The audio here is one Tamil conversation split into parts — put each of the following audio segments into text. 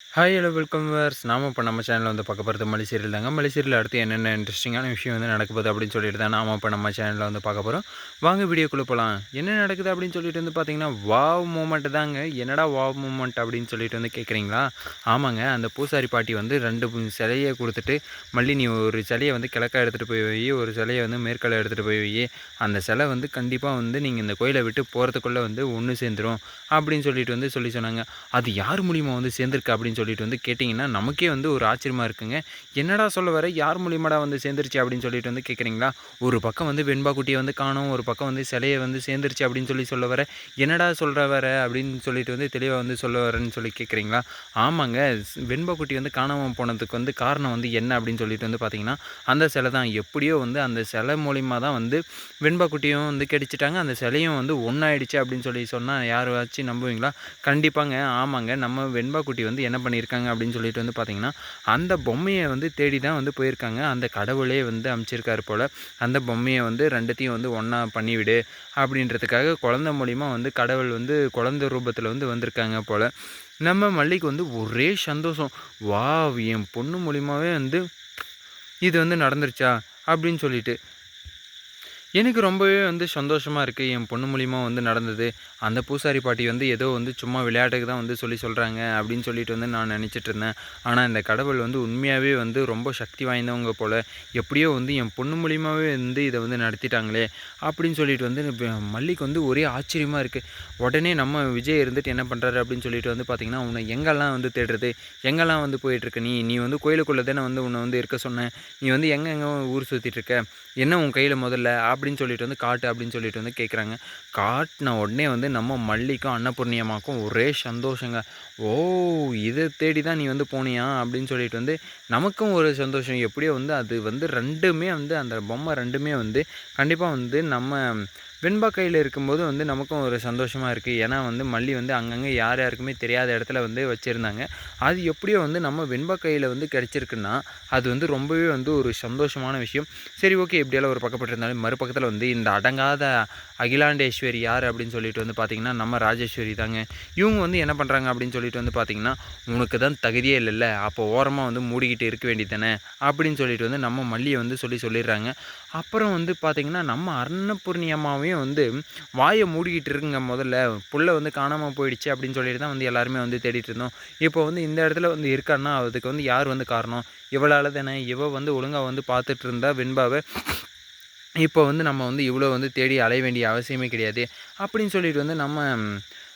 ஹாய் ஹலோ வெல்கம் வர்ஸ் நாம் இப்போ நம்ம சேனலில் வந்து பார்க்க போகிறது மலைசீரியல் தாங்க. மலைசீரியல் அடுத்து என்னென்ன இன்ட்ரெஸ்டிங்கான விஷயம் வந்து நடக்குது அப்படின்னு சொல்லிட்டு தான் நாம இப்போ நம்ம சேனலில் வந்து பார்க்க போகிறோம் வாங்க வீடியோக்குள்ளே போகலாம் என்ன நடக்குது அப்படின்னு சொல்லிட்டு வந்து பார்த்தீங்கன்னா வாவ் மூமெண்ட் தாங்க. என்னடா வாவ் மூமெண்ட் அப்படின்னு சொல்லிட்டு வந்து கேட்குறீங்களா ஆமாங்க. அந்த பூசாரி பாட்டி வந்து ரெண்டு சிலையை கொடுத்துட்டு மல்லி நீ ஒரு சிலையை வந்து கிழக்கா எடுத்துகிட்டு போய் வை. ஒரு சிலையை வந்து மேற்கலை எடுத்துகிட்டு போய் வை. அந்த சிலை வந்து கண்டிப்பாக வந்து நீங்கள் இந்த கோயிலை விட்டு போகிறதுக்குள்ளே வந்து ஒன்று சேர்ந்துடும் அப்படின்னு சொல்லிட்டு வந்து சொல்லி சொன்னாங்க. அது யார் மூலியமாக வந்து சேர்ந்துருக்கு அப்படின்னு அப்படின்னு சொல்லிட்டு வந்து கேட்டிங்கன்னா நமக்கே வந்து ஒரு ஆச்சரியமாக இருக்குங்க. என்னடா சொல்ல வர? யார் மூலியமாடா வந்து சேர்ந்துருச்சு அப்படின்னு சொல்லிட்டு வந்து கேட்குறீங்களா ஒரு பக்கம் வந்து வெண்பா குட்டியை வந்து காணும் ஒரு பக்கம் வந்து சிலையை வந்து சேர்ந்துருச்சு அப்படின்னு சொல்லி சொல்ல வர. என்னடா சொல்கிற வர? அப்படின்னு சொல்லிட்டு வந்து தெளிவாக வந்து சொல்ல வரேன்னு சொல்லி கேட்குறீங்களா ஆமாங்க. வெண்பா குட்டி வந்து காணாமல் போனதுக்கு வந்து காரணம் வந்து என்ன அப்படின்னு சொல்லிட்டு வந்து பார்த்தீங்கன்னா அந்த சிலை தான். எப்படியோ வந்து அந்த சிலை மூலிமா தான் வந்து வெண்பா குட்டியும் வந்து கிடச்சிட்டாங்க. அந்த சிலையும் வந்து ஒன்றாயிடுச்சு அப்படின்னு சொல்லி சொன்னால் யாராச்சும் நம்புவீங்களா? கண்டிப்பாங்க. ஆமாங்க. நம்ம வெண்பா குட்டி வந்து என்ன பண்ணியிருக்காங்க அப்படின்னு சொல்லிட்டு வந்து பார்த்திங்கன்னா அந்த பொம்மையை வந்து தேடி தான் வந்து போயிருக்காங்க. அந்த கடவுளே வந்து அமைச்சிருக்காரு போல். அந்த பொம்மையை வந்து ரெண்டுத்தையும் வந்து ஒன்றா பண்ணிவிடு அப்படின்றதுக்காக குழந்த மூலிமா வந்து கடவுள் வந்து குழந்த ரூபத்தில் வந்து வந்திருக்காங்க போல். நம்ம மல்லிக்கு வந்து ஒரே சந்தோஷம். வா என் பொண்ணு மூலிமாவே வந்து இது வந்து நடந்துருச்சா? அப்படின்னு சொல்லிட்டு எனக்கு ரொம்பவே வந்து சந்தோஷமாக இருக்குது என் பொண்ணு மூலிமா வந்து நடந்தது. அந்த பூசாரி பாட்டி வந்து ஏதோ வந்து சும்மா விளையாட்டுக்கு தான் வந்து சொல்லி சொல்கிறாங்க அப்படின்னு சொல்லிட்டு வந்து நான் நினச்சிட்டு இருந்தேன். ஆனால் இந்த கடவுள் வந்து உண்மையாகவே வந்து ரொம்ப சக்தி வாய்ந்தவங்க போல் எப்படியோ வந்து என் பொண்ணு மூலியமாகவே வந்து இதை வந்து நடத்திட்டாங்களே அப்படின்னு சொல்லிட்டு வந்து மல்லிக்கு வந்து ஒரே ஆச்சரியமாக இருக்குது உடனே நம்ம விஜய் இருந்துட்டு என்ன பண்ணுறாரு அப்படின்னு சொல்லிட்டு வந்து பார்த்திங்கன்னா உன்னை எங்கெல்லாம் வந்து தேடுறது? எங்கெல்லாம் வந்து போயிட்டுருக்க நீ? நீ வந்து கோயிலுக்குள்ளே தானே வந்து உன்னை வந்து இருக்க சொன்னேன் நீ வந்து எங்கெங்கே ஊர் சுற்றிட்டு இருக்க? என்ன உன் கையில் முதல்ல? அப்படின்னு சொல்லிட்டு வந்து காட்டு அப்படின்னு சொல்லிட்டு வந்து கேட்குறாங்க காட்டின உடனே வந்து நம்ம மல்லிக்கும் அன்னபூர்ணியமாக்கும் ஒரே சந்தோஷங்க. ஓ இதை தேடி தான் நீ வந்து போனியா? அப்படின்னு சொல்லிட்டு வந்து நமக்கும் ஒரு சந்தோஷம். எப்படியோ வந்து அது வந்து ரெண்டுமே வந்து அந்த பொம்மை ரெண்டுமே வந்து கண்டிப்பாக வந்து நம்ம வெண்பா கையில் இருக்கும்போது வந்து நமக்கும் ஒரு சந்தோஷமாக இருக்குது ஏன்னா வந்து மல்லி வந்து அங்கங்கே யார் யாருக்குமே தெரியாத இடத்துல வந்து வச்சுருந்தாங்க. அது எப்படியோ வந்து நம்ம வெண்பா கையில் வந்து கிடச்சிருக்குன்னா அது வந்து ரொம்பவே வந்து ஒரு சந்தோஷமான விஷயம். சரி ஓகே எப்படியெல்லாம் ஒரு பக்கப்பட்டிருந்தாலும் மறுபக்கத்தில் வந்து இந்த அடங்காத அகிலாண்டேஸ்வரி யார் அப்படின்னு சொல்லிட்டு வந்து பார்த்திங்கன்னா நம்ம ராஜேஸ்வரி தாங்க. இவங்க வந்து என்ன பண்ணுறாங்க அப்படின்னு சொல்லிட்டு வந்து பார்த்திங்கன்னா உனக்கு தான் தகுதியே இல்லைல்ல அப்போ ஓரமாக வந்து மூடிக்கிட்டு இருக்க வேண்டியதானே அப்படின்னு சொல்லிட்டு வந்து நம்ம மல்லியை வந்து சொல்லி சொல்லிடுறாங்க. அப்புறம் வந்து பார்த்திங்கன்னா நம்ம அன்னபூர்ணியம்மாவையும் வந்து வாயை மூடிக்கிட்டு இருக்குங்க முதல்ல. புள்ள வந்து காணாமல் போயிடுச்சு அப்படின்னு சொல்லிட்டு தான் வந்து எல்லாருமே வந்து தேடிட்டு இருந்தோம். இப்போ வந்து இந்த இடத்துல வந்து இருக்கான்னா அதுக்கு வந்து யார் வந்து காரணம்? இவளால் தானே இவ வந்து ஒழுங்காக வந்து பார்த்துட்டு இருந்தா வெண்பாவை இப்போ வந்து நம்ம வந்து இவ்வளோ வந்து தேடி அலைய வேண்டிய அவசியமே கிடையாது. அப்படின்னு சொல்லிட்டு வந்து நம்ம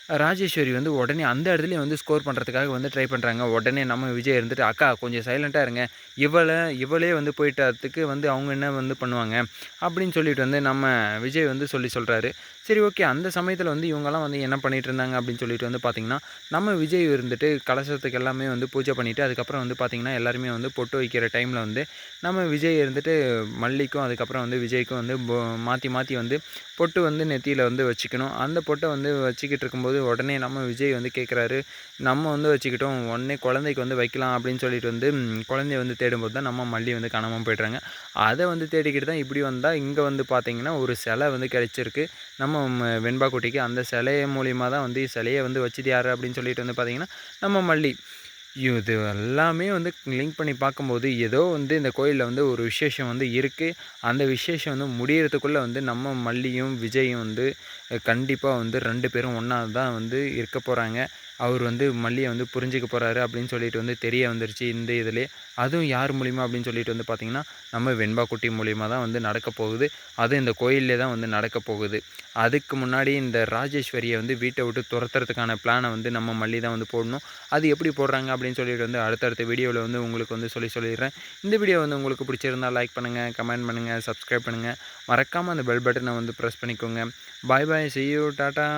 ராஜேஸ்வரி வந்து உடனே அந்த இடத்துலையும் வந்து ஸ்கோர் பண்ணுறதுக்காக வந்து ட்ரை பண்ணுறாங்க உடனே நம்ம விஜய் இருந்துட்டு அக்கா கொஞ்சம் சைலண்ட்டாக இருங்க. இவளை இவளே வந்து போயிட்டதுக்கு வந்து அவங்க என்ன வந்து பண்ணுவாங்க? அப்படின்னு சொல்லிட்டு வந்து நம்ம விஜய் வந்து சொல்லி சொல்கிறாரு சரி ஓகே அந்த சமயத்தில் வந்து இவங்கெல்லாம் வந்து என்ன பண்ணிகிட்டு இருந்தாங்க அப்படின்னு சொல்லிட்டு வந்து பார்த்திங்கன்னா நம்ம விஜய் இருந்துட்டு கலசத்துக்கு எல்லாமே வந்து பூஜை பண்ணிவிட்டு அதுக்கப்புறம் வந்து பார்த்திங்கன்னா எல்லாருமே வந்து பொட்டு வைக்கிற டைமில் வந்து நம்ம விஜய் இருந்துட்டு மல்லிக்கும் அதுக்கப்புறம் வந்து விஜய்க்கும் வந்து மாற்றி மாற்றி வந்து பொட்டு வந்து நெத்தியில் வந்து வச்சுக்கணும். அந்த பொட்டை வந்து வச்சுக்கிட்டு இருக்கும்போது உடனே நம்ம விஜய் வந்து கேட்குறாரு நம்ம வந்து வச்சுக்கிட்டோம் உடனே குழந்தைக்கு வந்து வைக்கலாம் அப்படின்னு சொல்லிட்டு வந்து குழந்தைய வந்து தேடும்போது தான் நம்ம மல்லி வந்து காணாமல் போய்ட்றாங்க. அதை வந்து தேடிக்கிட்டு தான் இப்படி வந்தால் இங்கே வந்து பார்த்திங்கன்னா ஒரு சிலை வந்து கிடச்சிருக்கு. நம்ம வெண்பா குட்டிக்கு அந்த சிலைய மூலியமாக தான் வந்து சிலையை வந்து வச்சுது யார் அப்படின்னு சொல்லிட்டு வந்து பார்த்திங்கன்னா நம்ம மல்லி. இது எல்லாமே வந்து லிங்க் பண்ணி பார்க்கும்போது ஏதோ வந்து இந்த கோயிலில் வந்து ஒரு விசேஷம் வந்து இருக்குது அந்த விசேஷம் வந்து முடிகிறதுக்குள்ளே வந்து நம்ம மல்லியும் விஜயும் வந்து கண்டிப்பாக வந்து ரெண்டு பேரும் ஒன்றா தான் வந்து இருக்க போகிறாங்க அவர் வந்து மல்லியை வந்து புரிஞ்சிக்க போகிறாரு அப்படின்னு சொல்லிட்டு வந்து தெரிய வந்துருச்சு இந்த இதிலே. அதுவும் யார் மூலிமா அப்படின்னு சொல்லிட்டு வந்து பார்த்திங்கன்னா நம்ம வெண்பா குட்டி மூலிமா தான் வந்து நடக்க போகுது. அதுவும் இந்த கோயிலே தான் வந்து நடக்க போகுது. அதுக்கு முன்னாடி இந்த ராஜேஸ்வரியை வந்து வீட்டை விட்டு துரத்துறதுக்கான பிளானை வந்து நம்ம மல்லி தான் வந்து போடணும். அது எப்படி போடுறாங்க அப்படின்னு சொல்லிட்டு வந்து அடுத்தடுத்த வீடியோவில் வந்து உங்களுக்கு வந்து சொல்லி சொல்லிடுறேன். இந்த வீடியோ வந்து உங்களுக்கு பிடிச்சிருந்தால் லைக் பண்ணுங்கள் கமெண்ட் பண்ணுங்கள் சப்ஸ்கிரைப் பண்ணுங்கள் மறக்காமல் அந்த பெல் பட்டனை வந்து ப்ரெஸ் பண்ணிக்கோங்க. பாய் பாய் செய்யூ டாட்டா